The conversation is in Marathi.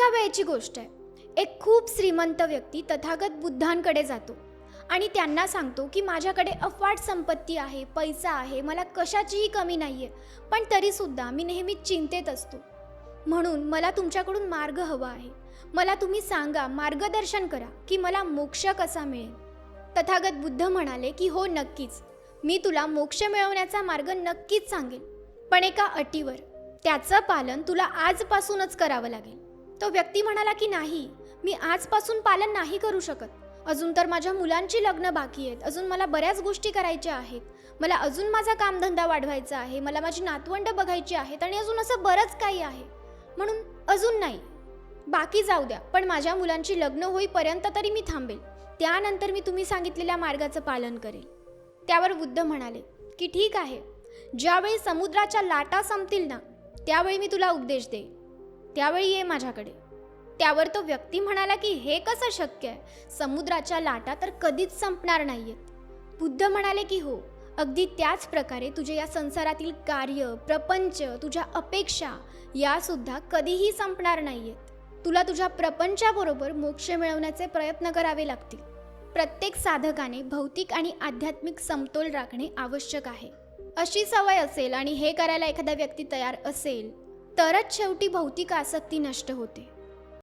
एका वेळेची गोष्ट आहे. एक खूप श्रीमंत व्यक्ती तथागत बुद्धांकडे जातो आणि त्यांना सांगतो की माझ्याकडे अफाट संपत्ती आहे पैसा आहे मला कशाचीही कमी नाही आहे पण तरीसुद्धा मी नेहमी चिंतेत असतो. म्हणून मला तुमच्याकडून मार्ग हवा आहे. मला तुम्ही सांगा मार्गदर्शन करा की मला मोक्ष कसा मिळेल? तथागत बुद्ध म्हणाले की हो नक्कीच. मी तुला मोक्ष मिळवण्याचा मार्ग नक्कीच सांगेन. पण एका अटीवर. त्याचं पालन तुला आजपासूनच करावं लागेल. तो व्यक्ती म्हणाला की नाही मी आजपासून पालन नाही करू शकत. अजून तर माझ्या मुलांची लग्न बाकी आहेत. अजून मला बऱ्याच गोष्टी करायच्या आहेत. मला अजून माझा कामधंदा वाढवायचा आहे. मला माझी नातवंड बघायची आहेत आणि अजून असं बरंच काही आहे. म्हणून अजून नाही. बाकी जाऊ द्या पण माझ्या मुलांची लग्न होईपर्यंत तरी मी थांबेल. त्यानंतर मी तुम्ही सांगितलेल्या मार्गाचं पालन करेल. त्यावर बुद्ध म्हणाले की ठीक आहे. ज्यावेळी समुद्राच्या लाटा संपतील ना त्यावेळी मी तुला उपदेश देईन. त्यावेळी ये माझ्याकडे. त्यावर तो व्यक्ती म्हणाला की हे कसं शक्य आहे? समुद्राच्या लाटा तर कधीच संपणार नाहीयेत. बुद्ध म्हणाले की हो अगदी त्याच प्रकारे तुझे या संसारातील कार्य प्रपंच तुझ्या अपेक्षा यासुद्धा कधीही संपणार नाहीयेत. तुला तुझ्या प्रपंचाबरोबर मोक्ष मिळवण्याचे प्रयत्न करावे लागतील. प्रत्येक साधकाने भौतिक आणि आध्यात्मिक समतोल राखणे आवश्यक आहे. अशी सवय असेल आणि हे करायला एखादा व्यक्ती तयार असेल तरच शेवटी भौतिक आसक्ती नष्ट होते.